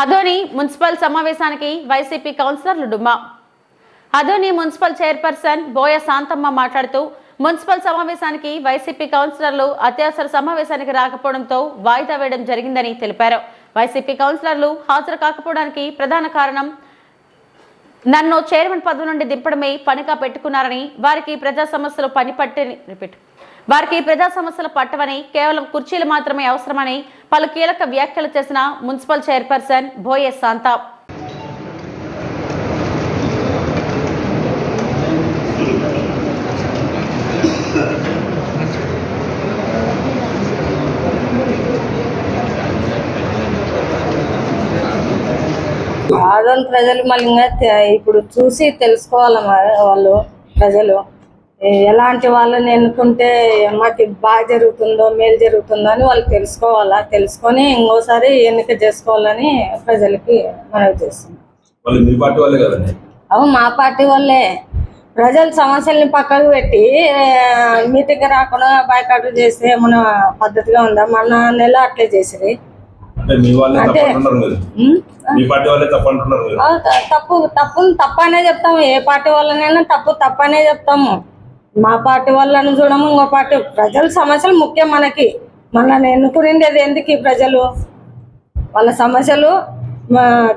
Adoni municipal సమావేశానికి వైసీపీ కౌన్సిలర్లు డుమ్మా. అదోని మున్సిపల్ చైర్పర్సన్ బోయ శాంతమ్మ మాట్లాడుతూ మున్సిపల్ సమావేశానికి వైసీపీ కౌన్సిలర్లు అత్యవసర సమావేశానికి రాకపోవడంతో వాయిదా వేయడం జరిగిందని తెలిపారు. వైసీపీ కౌన్సిలర్లు హాజరు కాకపోవడానికి ప్రధాన కారణం నన్ను చైర్మన్ పదవి నుండి దింపడమే పనిగా పెట్టుకున్నారని వారికి ప్రజా సమస్యలు పని పట్టని రిపీట్ వారికి ప్రజా సమస్యలు పట్టవని కేవలం కుర్చీలు మాత్రమే అవసరమని పలు కీలక వ్యాఖ్యలు చేసిన మున్సిపల్ చైర్పర్సన్ బోయే శాంతా ఆదోళ ప్రజలు మళ్ళీ ఇంకా ఇప్పుడు చూసి తెలుసుకోవాలి వాళ్ళు ప్రజలు. ఎలాంటి వాళ్ళని ఎన్నుకుంటే మాకు బాగా జరుగుతుందో మేలు జరుగుతుందో అని వాళ్ళు తెలుసుకోవాలా? తెలుసుకొని ఇంకోసారి ఎన్నిక చేసుకోవాలని ప్రజలకి మనవి చేస్తున్నాం. వాళ్ళు మీ పార్టీ వాళ్ళే కదండి? అవును మా పార్టీ వాళ్ళే. ప్రజల సమస్యల్ని పక్కకు పెట్టి మీటింగ్ రాకుండా బాయ్కాట్ చేస్తే మన పద్ధతిగా ఉందా? మన నెల అట్లే చేసిరి అంటే తప్పు తప్పు తప్పనే చెప్తాము. ఏ పార్టీ వాళ్ళనైనా తప్పు తప్పనే చెప్తాము. మా పార్టీ వాళ్ళని చూడము ఇంకో పార్టీ ప్రజల సమస్యలు ముఖ్యం మనకి. మనల్ని ఎన్నుకునేది ఎందుకు ప్రజలు? వాళ్ళ సమస్యలు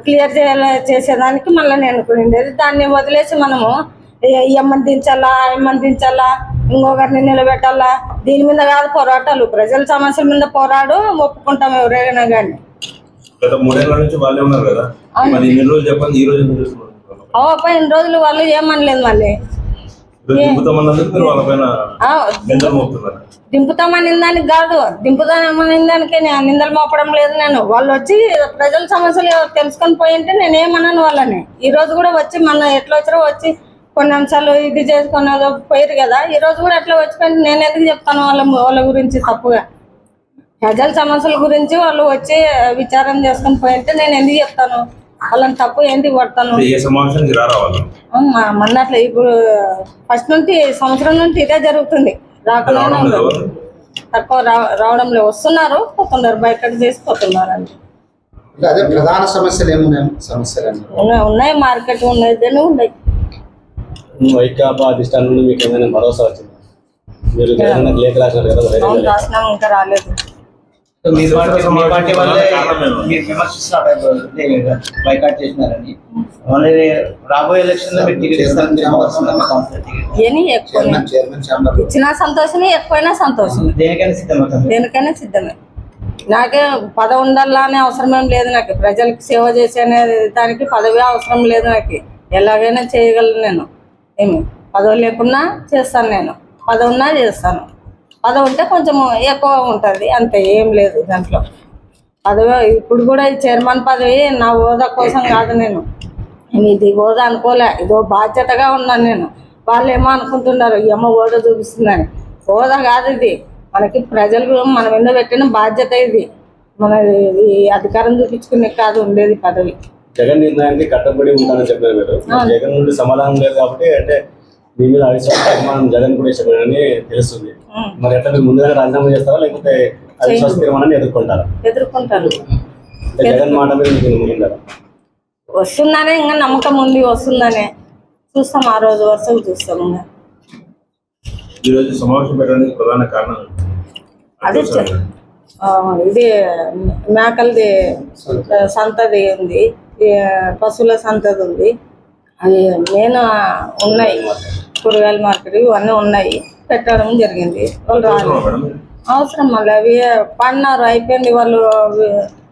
క్లియర్ చేయాల చేసేదానికి మనల్ని ఎన్నుకునేది దాన్ని వదిలేసి మనము ఎమ్మని దించాలా ఎమ్మని దించాలా ఇంకొకరిని నిలబెట్టాలా? దీని మీద కాదు పోరాటాలు. ప్రజల సమస్యల మీద పోరాడు ఒప్పుకుంటాం ఎవరైనా కానీ గత మూడేళ్ళ నుంచి వాళ్ళే ఉన్నారు కదా? మరి ఇన్ని రోజులు చెప్పండి ఈ రోజు రోజులు వాళ్ళు ఏమనలేదు మళ్ళీ. దింపుతామని దానికి కాదు దింపుతామని దానికి నిందలు మోపడం లేదు నేను. వాళ్ళు వచ్చి ప్రజల సమస్యలు తెలుసుకొని పోయి ఉంటే నేను ఏమన్నాను వాళ్ళని. ఈ రోజు కూడా వచ్చి మన ఎట్లా వచ్చారో వచ్చి కొన్ని అంశాలు ఇది చేసుకొని ఏదో పోయారు కదా ఈ రోజు కూడా ఎట్లా వచ్చిపోయింది నేను ఎందుకు చెప్తాను వాళ్ళ వాళ్ళ గురించి తప్పుగా? ప్రజల సమస్యల గురించి వాళ్ళు వచ్చి విచారం చేసుకొని పోయి ఉంటే నేను ఎందుకు చెప్తాను? వాళ్ళని తప్పు ఎందుకు పడతాను ఏ సమావేశానికి రారా వాళ్ళు మా- మొన్నట్లే ఇప్పుడు ఫస్ట్ నుండి సంవత్సరం నుండి ఇదే జరుగుతుంది. రాకుండా రావడం లేదు? తక్కువ రా- రావడంలో వస్తున్నారు. పోతున్నారు బయటకు చేసి పోతున్నారు అండి అంటే అదే ప్రధాన సమస్యలు ఏమున్నాయి? సమస్యలు ఉన్నాయి- ఉన్నాయి మార్కెట్ ఉన్నాయి ఉన్నాయి. వైకాపా అధిష్టానం నుండి మీకు ఏమైనా భరోసా వచ్చింది? మీరు లేఖ రాసినారు కదా ఇంకా రాలేదు. మీ పార్టీ మీ పార్టీ వల్లే కారణం ఏమో. మీరు విమర్శిస్తున్నారు బైకాట్ చేసినారని. మళ్ళీ రాబోయే ఎలక్షన్లో మీరు టికెట్ ఇస్తారని చెప్పి వస్తున్నారు మీ కౌన్సిలర్ టికెట్. ఏని ఎక్కువ చైర్మన్ చైర్మన్ ఛాంబర్ ఇచ్చినా సంతోషమే ఎక్కువైనా సంతోషమే. దేనికైనా సిద్ధమవుతుంది దేనికైనా సిద్ధమే. నాకే పదవి ఉండాలా అనే అవసరం ఏం లేదు నాకు. ప్రజలకు సేవ చేసే అనే దానికి పదవి అవసరం లేదు నాకు. ఎలాగైనా చేయగలను నేను. ఏమి? పదవి లేకున్నా చేస్తాను నేను. పదవి ఉన్నా చేస్తాను. పదవి ఉంటే కొంచెం ఎక్కువ ఉంటుంది. అంతే ఏం లేదు దాంట్లో. పదవి ఇప్పుడు కూడా ఈ చైర్మన్ పదవి నా హోదా కోసం కాదు నేను. నేను ఇది హోదా అనుకోలే ఇదో బాధ్యతగా ఉన్నాను నేను. వాళ్ళు ఏమో అనుకుంటున్నారు అమ్మ హోదా చూపిస్తుందని. హోదా కాదు ఇది. మనకి ప్రజలకు మన మీద పెట్టిన బాధ్యత ఇది. మన ఈ అధికారం చూపించుకునే కాదు ఉండేది పదవి. జగన్ నిర్ణయానికి కట్టబడి ఉంటానని చెప్పారు మరి. జగన్ నుండి సమాధానం లేదు కాబట్టి అంటే మీ మీద అవిశ్వాసం తీర్మానం జగన్ కూడా ఇష్టపడని తెలుస్తుంది. మరి ఎట్లా మీరు ముందుగా రాజీనామా చేస్తారా? లేకపోతే అవిశ్వాస తీర్మానాన్ని ఎదుర్కొంటారా? ఎదుర్కొంటారు. అంటే జగన్ మాట మీద మీకు నమ్మకం ఉందా? వస్తుందనే ఇంకా నమ్మకం ఉంది వస్తుందనే. చూస్తాం ఆ రోజు వరుసకు చూస్తాం ఇంకా. ఈ రోజు సమావేశం పెట్టడానికి ప్రధాన కారణం అదే చె- ఆ, ఇది మేకలది సంతది ఉంది. ఈ పశువుల సంతది ఉంది. అవి నేను ఉన్నాయి కూరగాయల మార్కెట్ ఇవన్నీ ఉన్నాయి. పెట్టడం జరిగింది. వాళ్ళు అవసరం మళ్ళీ అవి పడినారు. అయిపోయింది. వాళ్ళు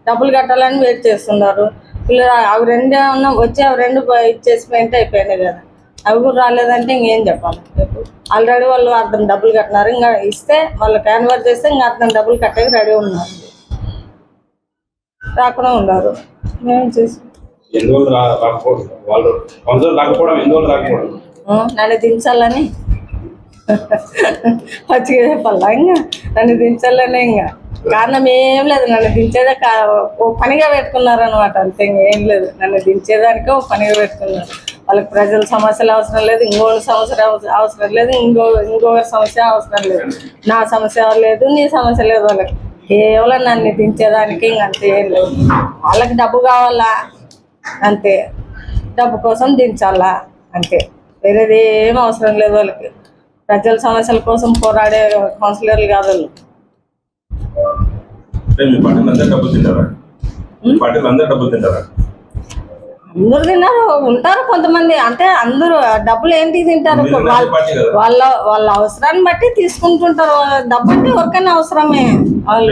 డబ్బులు కట్టాలని వెయిట్ చేస్తున్నారు. రా- అవి రెండే ఉన్నా వచ్చి అవి రెండు ఇచ్చేసి పోయింటే అయిపోయినాయి కదా. అవి కూడా రాలేదంటే ఇంకేం చెప్పాలి? ఆల్రెడీ వాళ్ళు అర్థం డబ్బులు కట్టినారు. ఇంకా ఇస్తే వాళ్ళు కన్వర్ట్ చేస్తే ఇంకా అర్థం డబ్బులు కట్టేకి రెడీ ఉన్నారు. రాకుండా ఉన్నారు. మేము చేసి రాకపోవడం? వాళ్ళు రాకపోవడం రాకపోవడం? నన్ను దించాలని. మంచిగా చెప్పాలా ఇంకా? నన్ను దించాలని ఇంకా. కారణం ఏం లేదు నన్ను దించేదే కా- ఓ పనిగా పెట్టుకున్నారు అనమాట అంతే ఏం లేదు. నన్ను దించేదానికే ఓ పనిగా పెట్టుకున్నారు. వాళ్ళకి ప్రజల సమస్యలు అవసరం లేదు ఇంకోటి సమస్య అవసరం లేదు ఇంకో ఇంకొక సమస్య అవసరం లేదు. నా సమస్య లేదు నీ సమస్య లేదు వాళ్ళకి. కేవలం నన్ను దించేదానికి ఇంకంతే ఏం లేదు. వాళ్ళకి డబ్బు కావాలా? అంతే. డబ్బు కోసం దించాలా? అంతే. వేరేది ఏం అవసరం లేదు వాళ్ళకి. ప్రజల సమస్యల కోసం పోరాడే కౌన్సిలర్లు కాదు వాళ్ళు. అందరు తిన్నారు ఉంటారు కొంతమంది. అంటే అందరూ డబ్బులు ఏంటి తింటారు? వాళ్ళ వాళ్ళ అవసరాన్ని బట్టి తీసుకుంటుంటారు. డబ్బు అంటే ఎవరికైనా అవసరమే. వాళ్ళు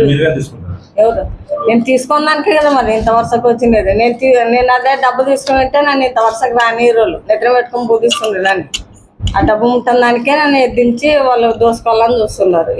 ఎవరు? నేను తీసుకున్న దానికే కదా మరి ఇంత వరుసకు వచ్చిండేది. నేను నేను అదే డబ్బు తీసుకుని ఉంటే నన్ను ఇంత వరుసకు రాని రోజులు నిద్ర పెట్టుకొని బోధిస్తుంది దాన్ని. ఆ డబ్బు ఉంటుంది దానికే నన్ను ఎద్దించి వాళ్ళు దోసుకోవాలని చూస్తున్నారు.